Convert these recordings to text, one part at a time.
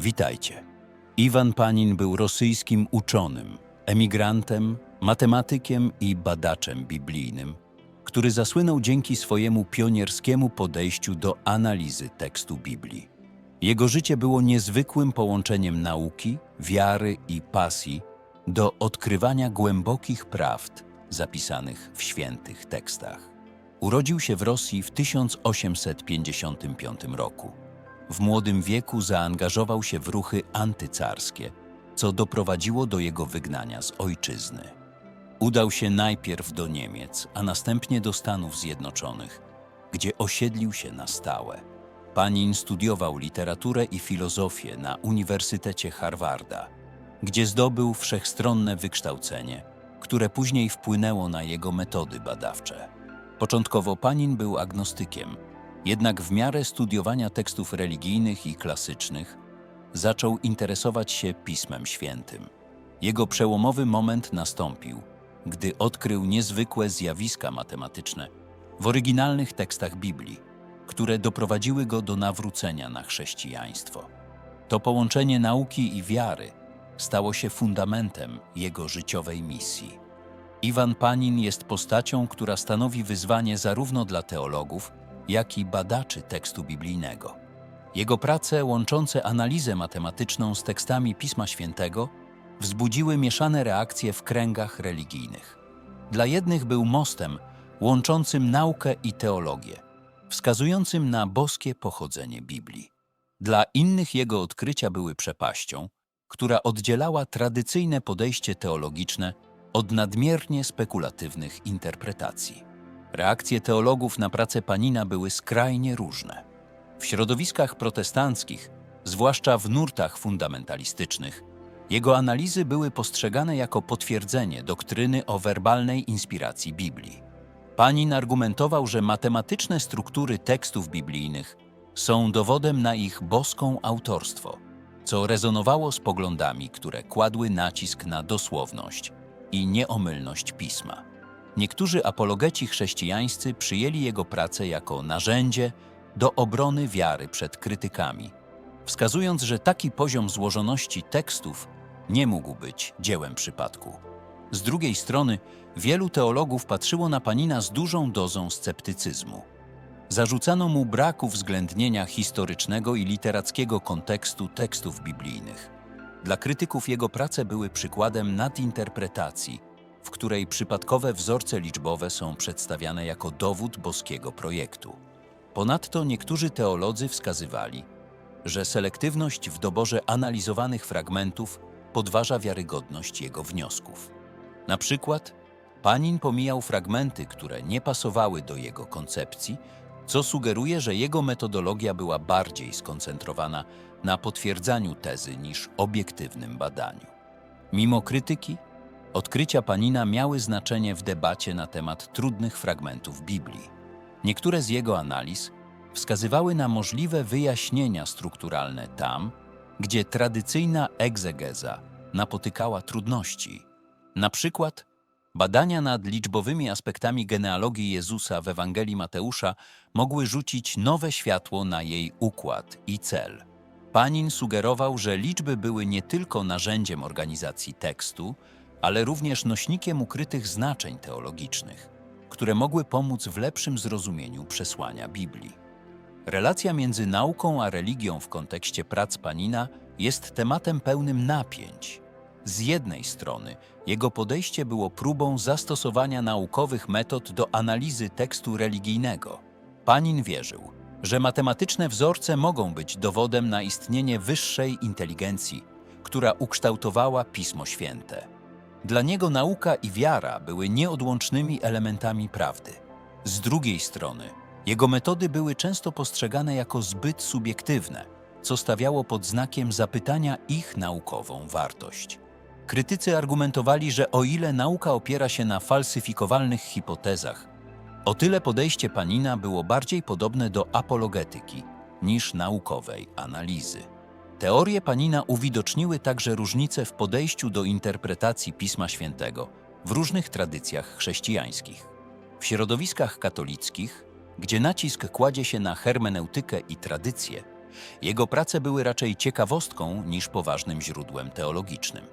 Witajcie. Iwan Panin był rosyjskim uczonym, emigrantem, matematykiem i badaczem biblijnym, który zasłynął dzięki swojemu pionierskiemu podejściu do analizy tekstu Biblii. Jego życie było niezwykłym połączeniem nauki, wiary i pasji do odkrywania głębokich prawd zapisanych w świętych tekstach. Urodził się w Rosji w 1855 roku. W młodym wieku zaangażował się w ruchy antycarskie, co doprowadziło do jego wygnania z ojczyzny. Udał się najpierw do Niemiec, a następnie do Stanów Zjednoczonych, gdzie osiedlił się na stałe. Panin studiował literaturę i filozofię na Uniwersytecie Harvarda, gdzie zdobył wszechstronne wykształcenie, które później wpłynęło na jego metody badawcze. Początkowo Panin był agnostykiem, jednak w miarę studiowania tekstów religijnych i klasycznych zaczął interesować się Pismem Świętym. Jego przełomowy moment nastąpił, gdy odkrył niezwykłe zjawiska matematyczne w oryginalnych tekstach Biblii, które doprowadziły go do nawrócenia na chrześcijaństwo. To połączenie nauki i wiary stało się fundamentem jego życiowej misji. Iwan Panin jest postacią, która stanowi wyzwanie zarówno dla teologów, jak i badaczy tekstu biblijnego. Jego prace łączące analizę matematyczną z tekstami Pisma Świętego wzbudziły mieszane reakcje w kręgach religijnych. Dla jednych był mostem łączącym naukę i teologię, wskazującym na boskie pochodzenie Biblii. Dla innych jego odkrycia były przepaścią, która oddzielała tradycyjne podejście teologiczne od nadmiernie spekulatywnych interpretacji. Reakcje teologów na pracę Panina były skrajnie różne. W środowiskach protestanckich, zwłaszcza w nurtach fundamentalistycznych, jego analizy były postrzegane jako potwierdzenie doktryny o werbalnej inspiracji Biblii. Panin argumentował, że matematyczne struktury tekstów biblijnych są dowodem na ich boską autorstwo, co rezonowało z poglądami, które kładły nacisk na dosłowność i nieomylność pisma. Niektórzy apologeci chrześcijańscy przyjęli jego pracę jako narzędzie do obrony wiary przed krytykami, wskazując, że taki poziom złożoności tekstów nie mógł być dziełem przypadku. Z drugiej strony, wielu teologów patrzyło na Panina z dużą dozą sceptycyzmu. Zarzucano mu brak uwzględnienia historycznego i literackiego kontekstu tekstów biblijnych. Dla krytyków jego prace były przykładem nadinterpretacji, w której przypadkowe wzorce liczbowe są przedstawiane jako dowód boskiego projektu. Ponadto niektórzy teolodzy wskazywali, że selektywność w doborze analizowanych fragmentów podważa wiarygodność jego wniosków. Na przykład, Panin pomijał fragmenty, które nie pasowały do jego koncepcji, co sugeruje, że jego metodologia była bardziej skoncentrowana na potwierdzaniu tezy niż obiektywnym badaniu. Mimo krytyki, odkrycia Panina miały znaczenie w debacie na temat trudnych fragmentów Biblii. Niektóre z jego analiz wskazywały na możliwe wyjaśnienia strukturalne tam, gdzie tradycyjna egzegeza napotykała trudności. Na przykład badania nad liczbowymi aspektami genealogii Jezusa w Ewangelii Mateusza mogły rzucić nowe światło na jej układ i cel. Panin sugerował, że liczby były nie tylko narzędziem organizacji tekstu, ale również nośnikiem ukrytych znaczeń teologicznych, które mogły pomóc w lepszym zrozumieniu przesłania Biblii. Relacja między nauką a religią w kontekście prac Panina jest tematem pełnym napięć. Z jednej strony, jego podejście było próbą zastosowania naukowych metod do analizy tekstu religijnego. Panin wierzył, że matematyczne wzorce mogą być dowodem na istnienie wyższej inteligencji, która ukształtowała Pismo Święte. Dla niego nauka i wiara były nieodłącznymi elementami prawdy. Z drugiej strony, jego metody były często postrzegane jako zbyt subiektywne, co stawiało pod znakiem zapytania ich naukową wartość. Krytycy argumentowali, że o ile nauka opiera się na falsyfikowalnych hipotezach, o tyle podejście Panina było bardziej podobne do apologetyki niż naukowej analizy. Teorie Panina uwidoczniły także różnice w podejściu do interpretacji Pisma Świętego w różnych tradycjach chrześcijańskich. W środowiskach katolickich, gdzie nacisk kładzie się na hermeneutykę i tradycję, Jego prace były raczej ciekawostką niż poważnym źródłem teologicznym.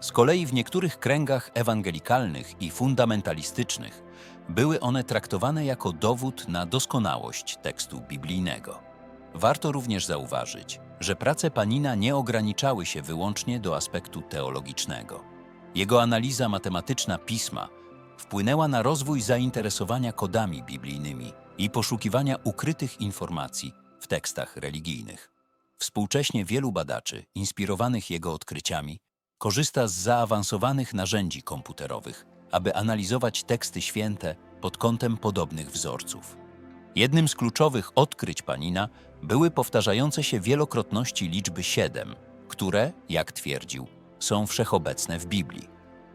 Z kolei w niektórych kręgach ewangelikalnych i fundamentalistycznych były one traktowane jako dowód na doskonałość tekstu biblijnego. Warto również zauważyć, że prace Panina nie ograniczały się wyłącznie do aspektu teologicznego. Jego analiza matematyczna pisma wpłynęła na rozwój zainteresowania kodami biblijnymi i poszukiwania ukrytych informacji w tekstach religijnych. Współcześnie wielu badaczy, inspirowanych jego odkryciami, korzysta z zaawansowanych narzędzi komputerowych, aby analizować teksty święte pod kątem podobnych wzorców. Jednym z kluczowych odkryć Panina były powtarzające się wielokrotności liczby 7, które, jak twierdził, są wszechobecne w Biblii.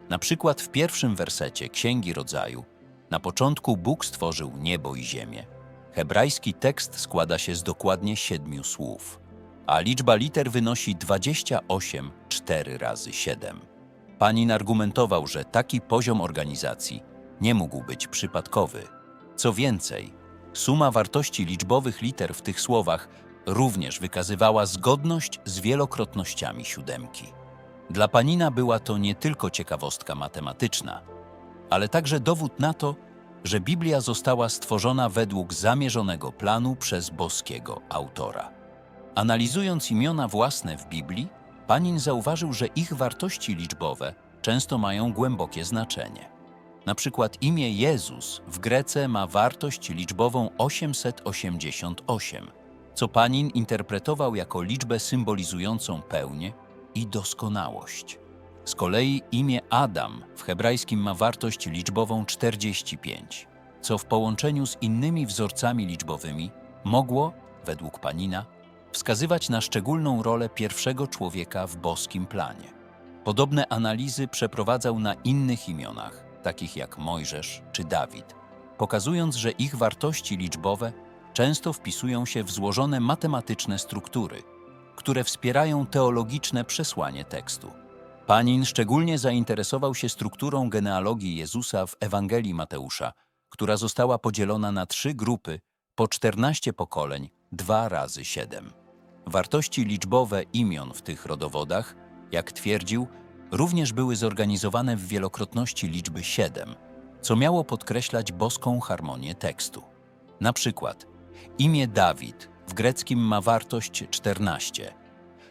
Na przykład w pierwszym wersecie Księgi Rodzaju na początku Bóg stworzył niebo i ziemię. Hebrajski tekst składa się z dokładnie siedmiu słów, a liczba liter wynosi 28 4 razy 7. Panin argumentował, że taki poziom organizacji nie mógł być przypadkowy. Co więcej, suma wartości liczbowych liter w tych słowach również wykazywała zgodność z wielokrotnościami siódemki. Dla Panina była to nie tylko ciekawostka matematyczna, ale także dowód na to, że Biblia została stworzona według zamierzonego planu przez boskiego autora. Analizując imiona własne w Biblii, Panin zauważył, że ich wartości liczbowe często mają głębokie znaczenie. Na przykład imię Jezus w Grece ma wartość liczbową 888, co Panin interpretował jako liczbę symbolizującą pełnię i doskonałość. Z kolei imię Adam w hebrajskim ma wartość liczbową 45, co w połączeniu z innymi wzorcami liczbowymi mogło, według Panina, wskazywać na szczególną rolę pierwszego człowieka w boskim planie. Podobne analizy przeprowadzał na innych imionach, takich jak Mojżesz czy Dawid, pokazując, że ich wartości liczbowe często wpisują się w złożone matematyczne struktury, które wspierają teologiczne przesłanie tekstu. Panin szczególnie zainteresował się strukturą genealogii Jezusa w Ewangelii Mateusza, która została podzielona na trzy grupy po 14 pokoleń, dwa razy siedem. Wartości liczbowe imion w tych rodowodach, jak twierdził, również były zorganizowane w wielokrotności liczby 7, co miało podkreślać boską harmonię tekstu. Na przykład imię Dawid w greckim ma wartość 14,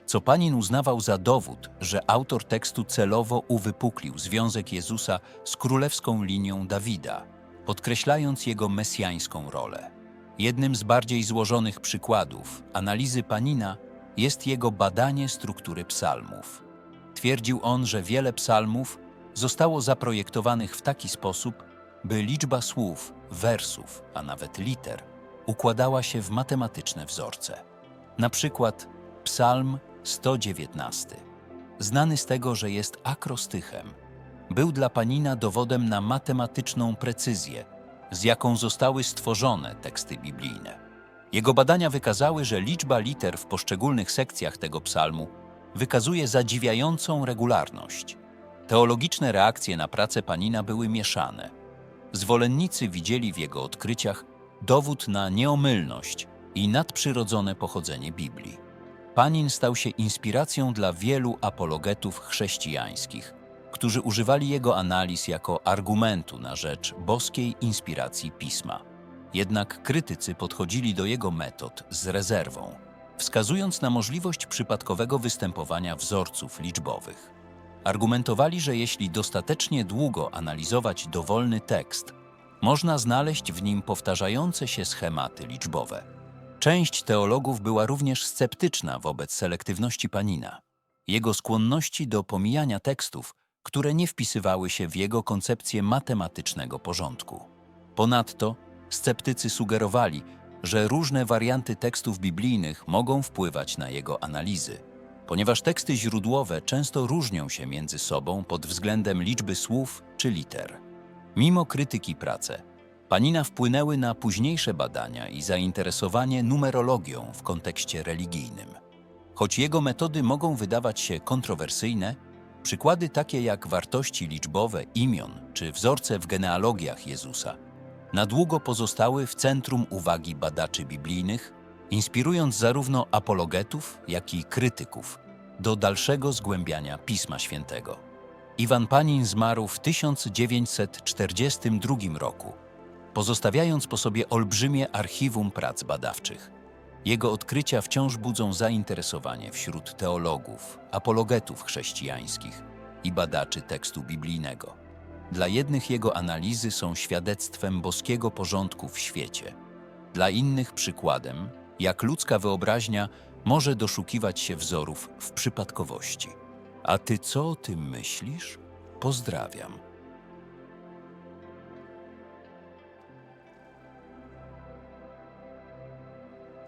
co Panin uznawał za dowód, że autor tekstu celowo uwypuklił związek Jezusa z królewską linią Dawida, podkreślając jego mesjańską rolę. Jednym z bardziej złożonych przykładów analizy Panina jest jego badanie struktury psalmów. Twierdził on, że wiele psalmów zostało zaprojektowanych w taki sposób, by liczba słów, wersów, a nawet liter układała się w matematyczne wzorce. Na przykład Psalm 119, znany z tego, że jest akrostychem, był dla Panina dowodem na matematyczną precyzję, z jaką zostały stworzone teksty biblijne. Jego badania wykazały, że liczba liter w poszczególnych sekcjach tego psalmu wykazuje zadziwiającą regularność. Teologiczne reakcje na pracę Panina były mieszane. Zwolennicy widzieli w jego odkryciach dowód na nieomylność i nadprzyrodzone pochodzenie Biblii. Panin stał się inspiracją dla wielu apologetów chrześcijańskich, którzy używali jego analiz jako argumentu na rzecz boskiej inspiracji pisma. Jednak krytycy podchodzili do jego metod z rezerwą, wskazując na możliwość przypadkowego występowania wzorców liczbowych. Argumentowali, że jeśli dostatecznie długo analizować dowolny tekst, można znaleźć w nim powtarzające się schematy liczbowe. Część teologów była również sceptyczna wobec selektywności Panina, jego skłonności do pomijania tekstów, które nie wpisywały się w jego koncepcję matematycznego porządku. Ponadto sceptycy sugerowali, że różne warianty tekstów biblijnych mogą wpływać na jego analizy, ponieważ teksty źródłowe często różnią się między sobą pod względem liczby słów czy liter. Mimo krytyki prace, Panina wpłynęły na późniejsze badania i zainteresowanie numerologią w kontekście religijnym. Choć jego metody mogą wydawać się kontrowersyjne, przykłady takie jak wartości liczbowe imion czy wzorce w genealogiach Jezusa na długo pozostały w centrum uwagi badaczy biblijnych inspirując zarówno apologetów, jak i krytyków do dalszego zgłębiania Pisma Świętego. Iwan Panin zmarł w 1942 roku, pozostawiając po sobie olbrzymie archiwum prac badawczych. Jego odkrycia wciąż budzą zainteresowanie wśród teologów, apologetów chrześcijańskich i badaczy tekstu biblijnego. Dla jednych jego analizy są świadectwem boskiego porządku w świecie, dla innych przykładem, jak ludzka wyobraźnia może doszukiwać się wzorów w przypadkowości. A ty co o tym myślisz? Pozdrawiam.